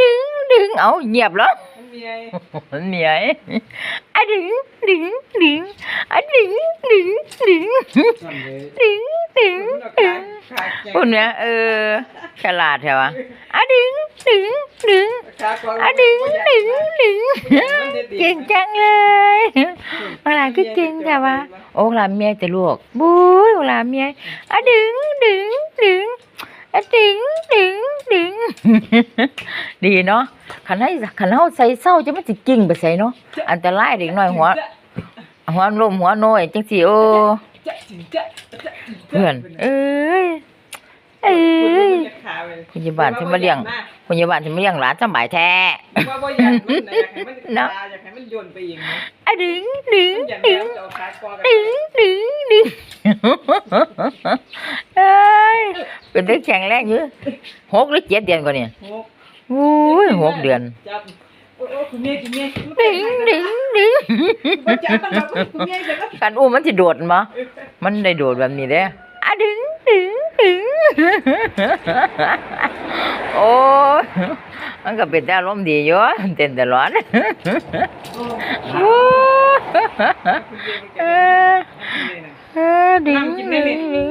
ดึงดึงเอาเงียบแล้วมันมีไงมันเหนื่อยอะดึงดึงดึงอะดึงดึงดึงส่วนเลยดึงดึงคุณเอาดึขาง ขาแกคุณเนี่ยเออฉลาดใช่ปะอะดึงดึงดึงขากวางอะดึงดึงดึงเก่งจังเลยเวลาก็เก่งจ้ะวะโอ้ลาเมียจะลูกบุ้ยลาเมียอะดึงดึงดึงอะดึงดึง ดีเนาะขันให้ขันเฮาใส่เศร้าจะไมันสิกิ่งไปใส่เนาะอันตรายเด็กน้อยหัวหัวลมหัวโน้อยจังสิโอ้เพื่อนเอ้ยเอ้ยพยาบาลที่มาเลี้ยงพยาบาลที่มาเลี้ยงหลานสบายแท้ว่าบ่อยากมันนะอยากให้มันเนาะขาอยากให้มันโยนไปเองนะดึงดึงดึงดึงดึงดึง เป็นเด็กแข็งแรงอยู่หกหรือเจ็ดเดือนกว่านี่หกอุ้ยหกเดือนจับโอ้โอ้คุณเมียคุณเมียดึงดึงดึงบ่จับมันหรอกคุณเมียจะก็การอุ้มมันสิโดดมั้มันได้โดดแบบนี้เด้อะดึงดึงดึงโอ้ยมันก็เป็นแต่อารมณ์ดีอยู่เต้นตลอดโอ้โอ้คุณเมียมันเอแก่อคุณเมียน่ะเออดึงนั่งกินได้ดึไหมงดึง